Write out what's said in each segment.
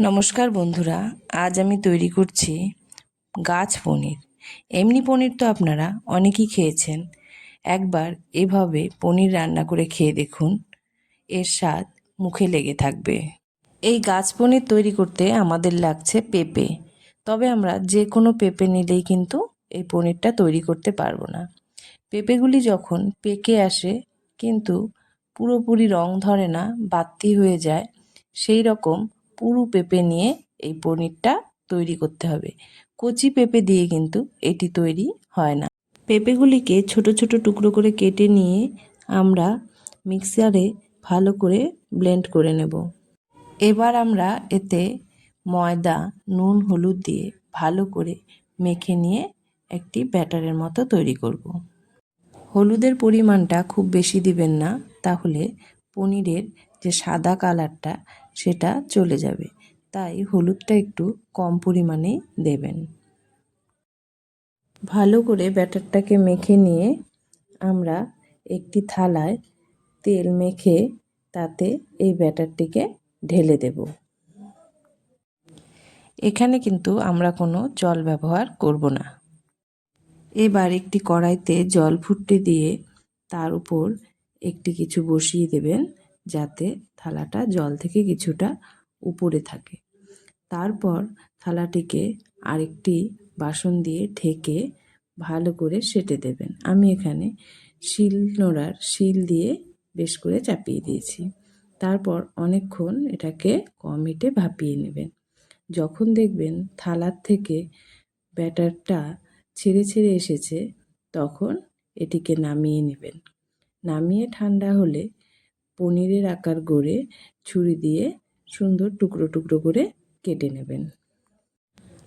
নমস্কার বন্ধুরা, আজ আমি তৈরি করছি গাছ পনির। এমনি পনির তো আপনারা অনেকেই খেয়েছেন। একবার এভাবে পনির রান্না করে খেয়ে দেখুন, এর স্বাদ মুখে লেগে থাকবে। এই গাছ পনির তৈরি করতে আমাদের লাগছে পেঁপে। তবে আমরা যে কোনো পেঁপে নিলেই কিন্তু এই পনিরটা তৈরি করতে পারব না। পেঁপেগুলি যখন পেকে আসে, কিন্তু পুরোপুরি রং ধরে না বাত্তি হয়ে যায়, সেই রকম পুরো পেঁপে নিয়ে এই পনিরটা তৈরি করতে হবে। কচি পেঁপে দিয়ে কিন্তু এটি তৈরি হয় না। পেঁপেগুলিকে ছোট ছোট টুকরো করে কেটে নিয়ে আমরা মিক্সারে ভালো করে ব্লেন্ড করে নেব। এবার আমরা এতে ময়দা, নুন, হলুদ দিয়ে ভালো করে মেখে নিয়ে একটি ব্যাটারের মতো তৈরি করব। হলুদের পরিমাণটা খুব বেশি দিবেন না, তাহলে পনিরের যে সাদা কালারটা সেটা চলে যাবে। তাই হলুদটা একটু কম পরিমাণেই দেবেন। ভালো করে ব্যাটারটাকে মেখে নিয়ে আমরা একটি থালায় তেল মেখে তাতে এই ব্যাটারটিকে ঢেলে দেব। এখানে কিন্তু আমরা কোনো জল ব্যবহার করব না। এবার একটি কড়াইতে জল ফুটতে দিয়ে তার উপর একটি কিছু বসিয়ে দেবেন। যাতে থালাটা জল থেকে কিছুটা উপরে থাকে। তারপর থালাটিকে আরেকটি বাসন দিয়ে ঢেকে ভালো করে সেটে দেবেন। আমি এখানে শিল নোড়ার শিল দিয়ে বেশ করে চাপিয়ে দিয়েছি। তারপর অনেকক্ষণ এটাকে কম হিটে ভাপিয়ে নেবেন। যখন দেখবেন থালার থেকে ব্যাটারটা ছেড়ে ছেড়ে এসেছে, তখন এটিকে নামিয়ে নেবেন। নামিয়ে ঠান্ডা হলে পনিরের আকার গড়ে ছুরি দিয়ে সুন্দর টুকরো টুকরো করে কেটে নেবেন।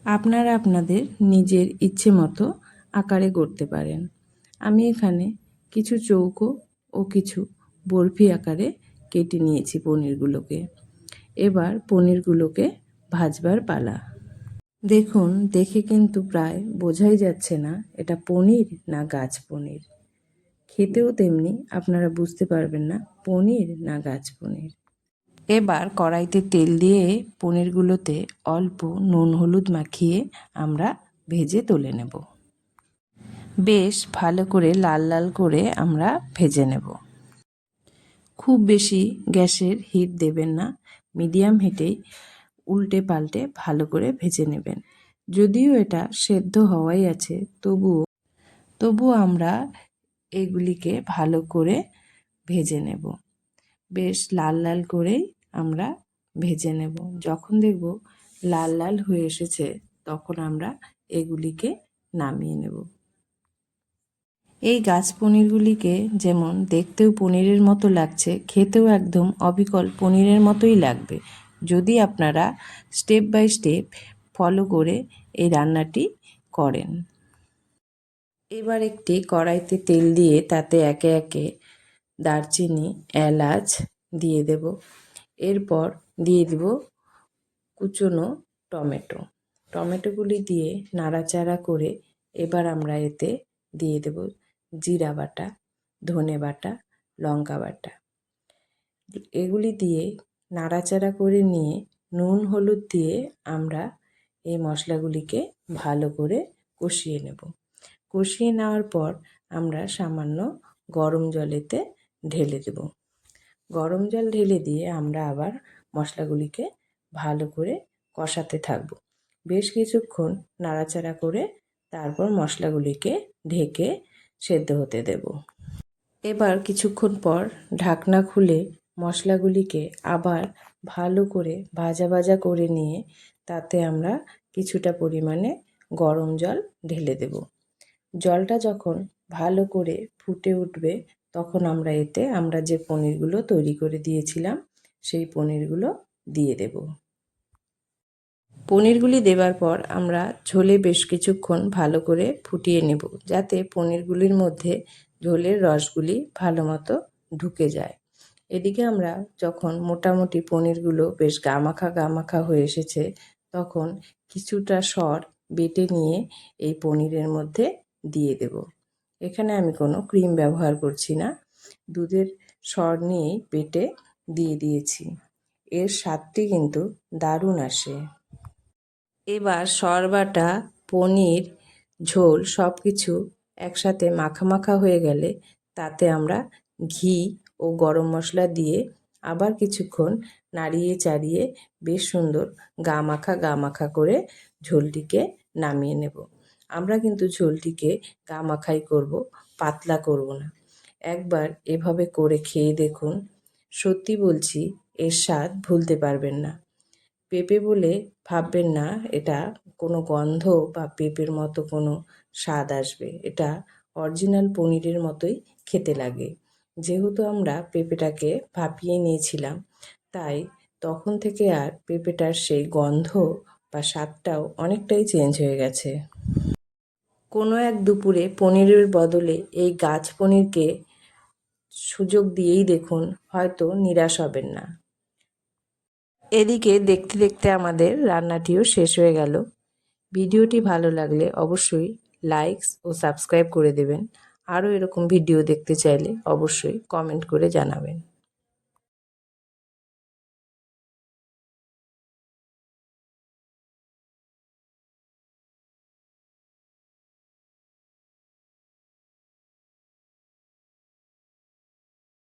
আপনারা আপনাদের নিজের ইচ্ছে মতো আকারে গড়তে পারেন। আমি এখানে কিছু চৌকো ও কিছু বরফি আকারে কেটে নিয়েছি পনিরগুলোকে। এবার পনিরগুলোকে ভাজবার পালা। দেখুন, দেখে কিন্তু প্রায় বোঝাই যাচ্ছে না এটা পনির না গাছ পনির। খেতেও তেমনি আপনারা বুঝতে পারবেন না, পনির না গাছ পনির। এবার কড়াইতে তেল দিয়ে পনিরগুলোতে অল্প নুন হলুদ মাখিয়ে আমরা ভেজে তুলে নেব। বেশ ভালো করে লাল লাল করে আমরা ভেজে নেব। খুব বেশি গ্যাসের হিট দেবেন না, মিডিয়াম হিটেই উল্টে পাল্টে ভালো করে ভেজে নেবেন। যদিও এটা সেদ্ধ হওয়াই আছে, তবুও তবুও আমরা এগুলিকে ভালো করে ভেজে নেব। বেশ লাল লাল করেই আমরা ভেজে নেব। যখন দেখব লাল লাল হয়ে এসেছে, তখন আমরা এগুলিকে নামিয়ে নেব। এই গাছ পনিরগুলিকে যেমন দেখতেও পনিরের মতো লাগছে, খেতেও একদম অবিকল পনিরের মতোই লাগবে। যদি আপনারা স্টেপ বাই স্টেপ ফলো করে এই রান্নাটি করেন। এবার একটি কড়াইতে তেল দিয়ে তাতে একে একে দারচিনি, এলাচ দিয়ে দেব। এরপর দিয়ে দেব কুচনো টমেটো। টমেটোগুলি দিয়ে নাড়াচাড়া করে এবার আমরা এতে দিয়ে দেব জিরা বাটা, ধনে বাটা, লঙ্কা বাটা। এগুলি দিয়ে নাড়াচাড়া করে নিয়ে নুন, হলুদ দিয়ে আমরা এই মশলাগুলিকে ভালো করে কষিয়ে নেব। কষিয়ে নেওয়ার পর আমরা সামান্য গরম জলেতে ঢেলে দেব। গরম জল ঢেলে দিয়ে আমরা আবার মশলাগুলিকে ভালো করে কষাতে থাকব। বেশ কিছুক্ষণ নাড়াচাড়া করে তারপর মশলাগুলিকে ঢেকে সেদ্ধ হতে দেব। এবার কিছুক্ষণ পর ঢাকনা খুলে মশলাগুলিকে আবার ভালো করে ভাজা ভাজা করে নিয়ে তাতে আমরা কিছুটা পরিমাণে গরম জল ঢেলে দেব। জলটা যখন ভালো করে ফুটে উঠবে, তখন আমরা এতে আমরা যে পনিরগুলো তৈরি করে দিয়েছিলাম, সেই পনিরগুলো দিয়ে দেব। পনিরগুলি দেবার পর আমরা ঝোলে বেশ কিছুক্ষণ ভালো করে ফুটিয়ে নেব, যাতে পনিরগুলির মধ্যে ঝোলের রসগুলি ভালো মতো ঢুকে যায়। এদিকে আমরা যখন মোটামুটি পনিরগুলো বেশ গামাখা গামাখা হয়ে এসেছে, তখন কিছুটা সর বেটে নিয়ে এই পনিরের মধ্যে দিয়ে দেব। এখানে আমি কোনো ক্রিম ব্যবহার করছি না। দুধের সর নিয়েই পেটে দিয়ে দিয়েছি। এর স্বাদটি কিন্তু দারুণ আসে। এবার সরবাটা পনির, ঝোল সব কিছু একসাথে মাখা মাখা হয়ে গেলে তাতে আমরা ঘি ও গরম মশলা দিয়ে আবার কিছুক্ষণ নাড়িয়ে চাড়িয়ে বেশ সুন্দর গা মাখা গা মাখা করে ঝোলটিকে নামিয়ে নেব। আমরা কিন্তু ঝোলটিকে গা মাখাই করব, পাতলা করব না। একবার এভাবে করে খেয়ে দেখুন, সত্যি বলছি এর স্বাদ ভুলতে পারবেন না। পেঁপে বলে ভাববেন না, এটা কোনো গন্ধ বা পেঁপের মতো কোনো স্বাদ আসবে। এটা অরিজিনাল পনিরের মতোই খেতে লাগে। যেহেতু আমরা পেঁপেটাকে ভাপিয়ে নিয়েছিলাম, তাই তখন থেকে আর পেঁপেটার সেই গন্ধ বা স্বাদটাও অনেকটাই চেঞ্জ হয়ে গেছে। কোনো এক দুপুরে পনিরের বদলে এই গাছ পনিরকে সুযোগ দিয়েই দেখুন, হয়তো নিরাশ হবেন না। এদিকে দেখতে দেখতে আমাদের রান্নাটিও শেষ হয়ে গেল। ভিডিওটি ভালো লাগলে অবশ্যই লাইকস ও সাবস্ক্রাইব করে দেবেন। আরও এরকম ভিডিও দেখতে চাইলে অবশ্যই কমেন্ট করে জানাবেন।